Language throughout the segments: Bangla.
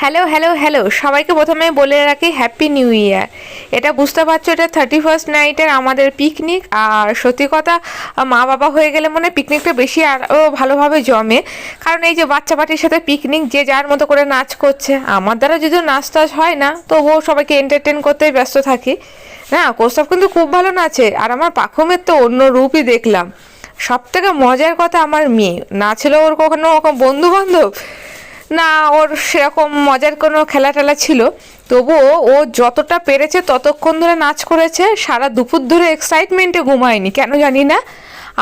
হ্যালো হ্যালো হ্যালো, সবাইকে প্রথমে বলে রাখি হ্যাপি নিউ ইয়ার এটা বুঝতে পারছ, এটা থার্টি ফার্স্ট নাইটের আমাদের পিকনিক আর সত্যি কথা, মা বাবা হয়ে গেলে মনে হয় পিকনিকটা বেশি আরও ভালোভাবে জমে। কারণ এই যে বাচ্চা পাটির সাথে পিকনিক যে যার মতো করে নাচ করছে, আমার দ্বারা যদিও নাচ টাচ হয় না, তবুও সবাইকে এন্টারটেন করতেই ব্যস্ত থাকি। না কোস্তাব কিন্তু খুব ভালো নাচে, আর আমার পাখমের তো অন্য রূপই দেখলাম। সব থেকে মজার কথা আমার মেয়ে, না ছিল ওর কখনো বন্ধু বান্ধব না, ওর সেরকম মজার কোনো খেলা টেলা ছিল। তবুও ও যতটা পেরেছে ততক্ষণ ধরে নাচ করেছে, সারা দুপুর ধরে এক্সাইটমেন্টে ঘুমায়নি, কেন জানি না।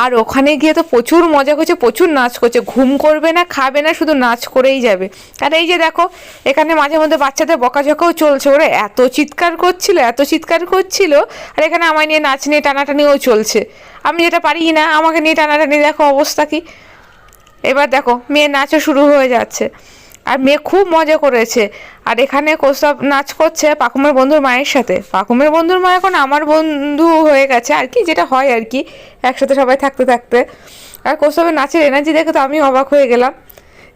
আর ওখানে গিয়ে তো প্রচুর মজা করছে, প্রচুর নাচ করছে, ঘুম করবে না, খাবে না, শুধু নাচ করেই যাবে। আর এই যে দেখো, এখানে মাঝে মধ্যে বাচ্চাদের বকাঝকাও চলছে, ওরা এত চিৎকার করছিল, এত চিৎকার করছিল, আর এখানে আমায় নিয়ে নাচ নিয়ে টানাটানিও চলছে। আমি যেটা পারি না, আমাকে নিয়ে টানাটানি, দেখো অবস্থা কি। এবার দেখো মেয়ে নাচও শুরু হয়ে যাচ্ছে। আর মেয়ে খুব মজা করেছে। আর এখানে কোসব নাচ করছে পাকুমের বন্ধুর মায়ের সাথে। পাকুমের বন্ধুর মা এখন আমার বন্ধু হয়ে গেছে। আর কি যেটা হয় আর কি, একসাথে সবাই থাকতে থাকতে। আর কোসবের নাচের এনার্জি দেখে তো আমি অবাক হয়ে গেলাম।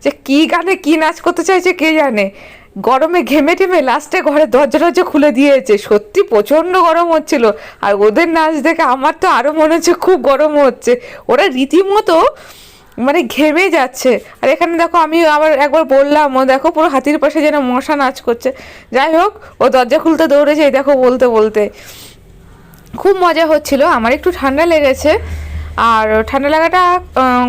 যে কী গানে কী নাচ করতে চাইছে কে জানে? গরমে ঘেমে টেমে লাস্টে ঘরে দরজা টরজা খুলে দিয়েছে। সত্যি প্রচণ্ড গরম হচ্ছিল। আর ওদের নাচ দেখে আমার তো আরও মনে হচ্ছে খুব গরম হচ্ছে। ওরা রীতিমতো মানে ঘেমে যাচ্ছে। আর এখানে দেখো আমি আবার একবার বললাম, ও দেখো পুরো হাতির পাশে যেন মশা নাচ করছে। যাই হোক, ও দরজা খুলতে দৌড়েছে এই দেখো বলতে বলতে। খুব মজা হচ্ছিল, আমার একটু ঠান্ডা লেগেছে। আর ঠান্ডা লাগাটা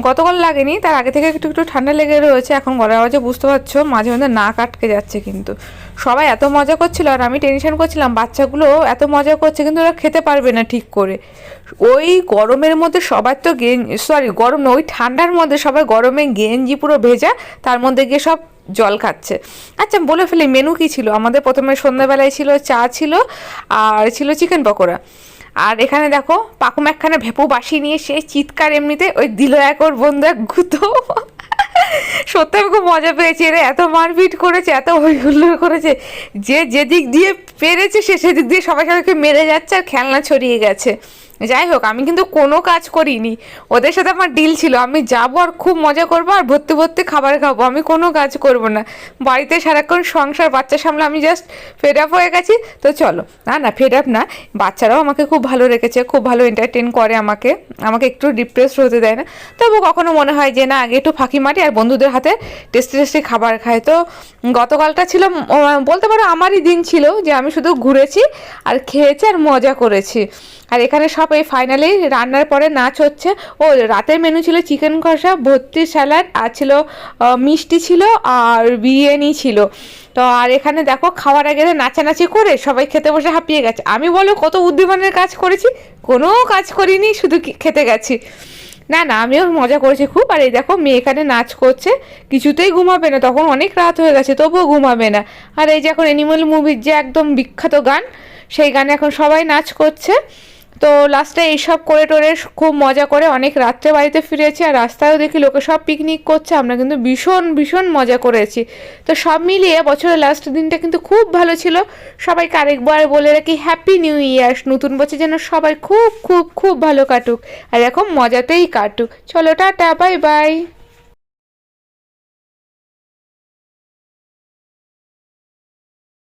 গতকাল লাগেনি, তার আগে থেকে একটু একটু ঠান্ডা লেগে রয়েছে। এখন গলার আওয়াজে বুঝতে পারছ, মাঝে মাঝে নাক আটকে যাচ্ছে কিন্তু। সবাই এত মজা করছিল, আর আমি টেনশন করছিলাম, বাচ্চাগুলো এত মজা করছে, কিন্তু ওরা খেতে পারবে না ঠিক করে। ওই গরমের মধ্যে সবার তো সরি গরম না ওই ঠান্ডার মধ্যে সবাই গরমে গেঞ্জি পুরো ভেজা, তার মধ্যে গিয়ে সব জল খাচ্ছে। আচ্ছা বলে ফেলি মেনু কি ছিল? আমাদের প্রথমে সন্ধ্যাবেলায় ছিল চা ছিল, আর ছিল চিকেন পকোড়া। আর এখানে দেখো, পাকুম একখানা ভেপু বাসি নিয়ে সে চিৎকার এমনিতে ওই দিল এক ওর বন্ধু এক গুতো। সত্যি আমি খুব মজা পেয়েছি, এরা এত মারপিট করেছে, এত হই হুল্লোড় করেছে। যে যেদিক দিয়ে পেরেছে, সে সেদিক দিয়ে সবাই সবাইকে মেরে যাচ্ছে আর খেলনা ছড়িয়ে গেছে। যাই হোক আমি কিন্তু কোনো কাজ করিনি। ওদের সাথে আমার ডিল ছিল। আমি যাব আর খুব মজা করব আর ভর্তি ভর্তি খাবার খাব। আমি কোনো কাজ করব না। বাড়িতে সারাক্ষণ সংসার, বাচ্চা সামলে আমি জাস্ট ফেড আপ হয়ে গেছি। তো চলো। না না ফেড আপ না। বাচ্চারাও আমাকে খুব ভালো রেখেছে, খুব ভালো এন্টারটেন করে আমাকে। আমাকে একটু ডিপ্রেসড হতে দেয় না। তবু কখনো মনে হয় যে, না, আগে একটু ফাঁকি মারি আর বন্ধুদের হাতে টেস্টি টেস্টি খাবার খায় তো গতকালটা ছিল বলতে পারো আমারই দিন ছিল যে, আমি শুধু ঘুরেছি আর খেয়েছি আর মজা করেছি। আর এখানে সব এই ফাইনালি রান্নার পরে নাচ হচ্ছে। ও, রাতের মেনু ছিল চিকেন কষা, ভর্তি স্যালাড আর ছিল মিষ্টি ছিল, আর বিরিয়ানি ছিল। তো, আর এখানে দেখো, খাওয়ার আগে নাচানাচি করে সবাই খেতে বসে হাঁপিয়ে গেছে। আমি বলো, কত বুদ্ধিমানের কাজ করেছি? কোনো কাজ করিনি, শুধু খেতে গেছি। না না, আমিও মজা করেছি খুব। আর এই দেখো, মেয়ে এখানে নাচ করছে। কিছুতেই ঘুমাবে না, তখন অনেক রাত হয়ে গেছে, তবুও ঘুমাবে না। আর এই যে এখন অ্যানিমাল মুভির যে একদম বিখ্যাত গান, সেই গানে এখন সবাই নাচ করছে। তো লাস্টে এইসব করে টোরে খুব মজা করে অনেক রাত্রে বাড়িতে ফিরেছি আর রাস্তায়ও দেখি লোকে সব পিকনিক করছে, আমরা কিন্তু ভীষণ ভীষণ মজা করেছি। তো সব মিলিয়ে বছরের লাস্ট দিনটা কিন্তু খুব ভালো ছিল। সবাইকে আরেকবার বলে রাখি হ্যাপি নিউ ইয়ার নতুন বছর যেন সবাই খুব খুব খুব ভালো কাটুক। আর এরকম মজাতেই কাটুক। চলো, টাটা বাই বাই